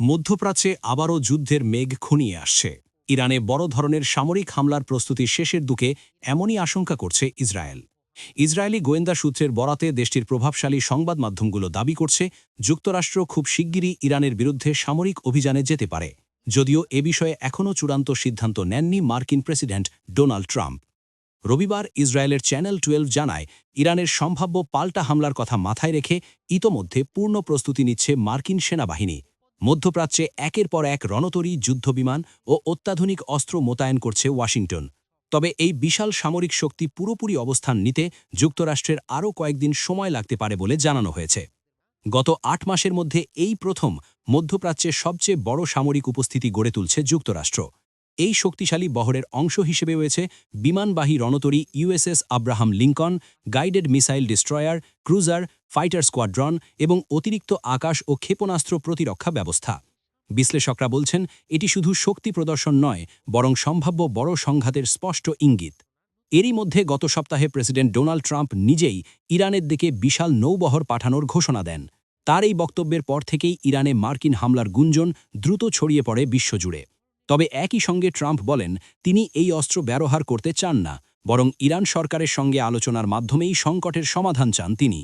মধ্যপ্রাচ্যে আবারও যুদ্ধের মেঘ খুনিয়ে আসছে। ইরানে বড় ধরনের সামরিক হামলার প্রস্তুতির শেষের দিকে এমনই আশঙ্কা করছে ইসরায়েল। ইসরায়েলি গোয়েন্দা সূত্রের বরাতে দেশটির প্রভাবশালী সংবাদ মাধ্যমগুলো দাবি করছে, যুক্তরাষ্ট্র খুব শিগগিরই ইরানের বিরুদ্ধে সামরিক অভিযানে যেতে পারে। যদিও এ বিষয়ে এখনও চূড়ান্ত সিদ্ধান্ত নেননি মার্কিন প্রেসিডেন্ট ডোনাল্ড ট্রাম্প। রবিবার ইসরায়েলের চ্যানেল টুয়েলভ জানায়, ইরানের সম্ভাব্য পাল্টা হামলার কথা মাথায় রেখে ইতোমধ্যে পূর্ণ প্রস্তুতি নিচ্ছে মার্কিন সেনাবাহিনী। মধ্যপ্রাচ্যে একের পর এক রণতরী, যুদ্ধবিমান ও অত্যাধুনিক অস্ত্র মোতায়েন করছে ওয়াশিংটন। তবে এই বিশাল সামরিক শক্তি পুরোপুরি অবস্থান নিতে যুক্তরাষ্ট্রের আরও কয়েকদিন সময় লাগতে পারে বলে জানানো হয়েছে। গত আট মাসের মধ্যে এই প্রথম মধ্যপ্রাচ্যে সবচেয়ে বড় সামরিক উপস্থিতি গড়ে তুলছে যুক্তরাষ্ট্র। এই শক্তিশালী বহরের অংশ হিসেবে রয়েছে বিমানবাহী রণতরী USS Abraham Lincoln, guided missile destroyer, cruiser, fighter squadron এবং অতিরিক্ত আকাশ ও ক্ষেপণাস্ত্র প্রতিরক্ষা ব্যবস্থা। বিশ্লেষকরা বলছেন, এটি শুধু শক্তি প্রদর্শন নয়, বরং সম্ভাব্য বড় সংঘাতের স্পষ্ট ইঙ্গিত। এরই মধ্যে গত সপ্তাহে প্রেসিডেন্ট ডোনাল্ড ট্রাম্প নিজেই ইরানের দিকে বিশাল নৌবহর পাঠানোর ঘোষণা দেন। তার এই বক্তব্যের পর থেকেই ইরানে মার্কিন হামলার গুঞ্জন দ্রুত ছড়িয়ে পড়ে বিশ্বজুড়ে। তবে একই সঙ্গে ট্রাম্প বলেন, তিনি এই অস্ত্র ব্যবহার করতে চান না, বরং ইরান সরকারের সঙ্গে আলোচনার মাধ্যমেই সংকটের সমাধান চান তিনি।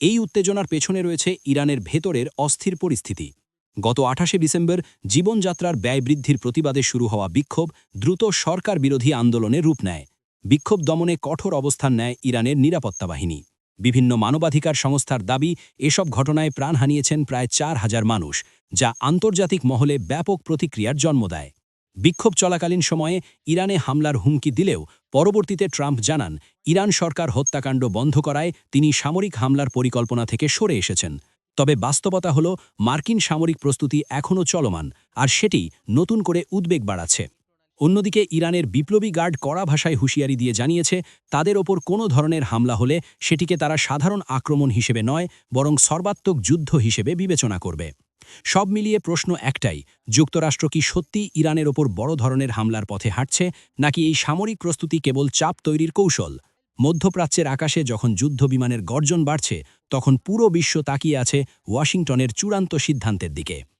এই উত্তেজনার পেছনে রয়েছে ইরানের ভেতরের অস্থির পরিস্থিতি। গত আঠাশে ডিসেম্বর জীবনযাত্রার ব্যয় বৃদ্ধির প্রতিবাদে শুরু হওয়া বিক্ষোভ দ্রুত সরকার বিরোধী আন্দোলনে রূপ নেয়। বিক্ষোভ দমনে কঠোর অবস্থান নেয় ইরানের নিরাপত্তা বাহিনী। বিভিন্ন মানবাধিকার সংস্থার দাবি, এসব ঘটনায় প্রাণ হানিয়েছেন প্রায় চার হাজার মানুষ। যা আন্তর্জাতিক মহলে ব্যাপক প্রতিক্রিয়ার জন্ম দেয়। বিক্ষোভ চলাকালীন সময়ে ইরানে হামলার হুমকি দিলেও পরবর্তীতে ট্রাম্প জানান, ইরান সরকার হত্যাকাণ্ড বন্ধ করায় তিনি সামরিক হামলার পরিকল্পনা থেকে সরে এসেছেন। তবে বাস্তবতা হল, মার্কিন সামরিক প্রস্তুতি এখনও চলমান, আর সেটি নতুন করে উদ্বেগ বাড়াচ্ছে। অন্যদিকে ইরানের বিপ্লবী গার্ড কড়া ভাষায় হুঁশিয়ারি দিয়ে জানিয়েছে, তাদের ওপর কোনো ধরনের হামলা হলে সেটিকে তারা সাধারণ আক্রমণ হিসেবে নয়, বরং সর্বাত্মক যুদ্ধ হিসেবে বিবেচনা করবে। সব মিলিয়ে প্রশ্ন একটাই, যুক্তরাষ্ট্র কি সত্যি ইরানের ওপর বড় ধরনের হামলার পথে হাঁটছে, নাকি এই সামরিক প্রস্তুতি কেবল চাপ তৈরির কৌশল? মধ্যপ্রাচ্যের আকাশে যখন যুদ্ধ বিমানের গর্জন বাড়ছে, তখন পুরো বিশ্ব তাকিয়ে আছে ওয়াশিংটনের চূড়ান্ত সিদ্ধান্তের দিকে।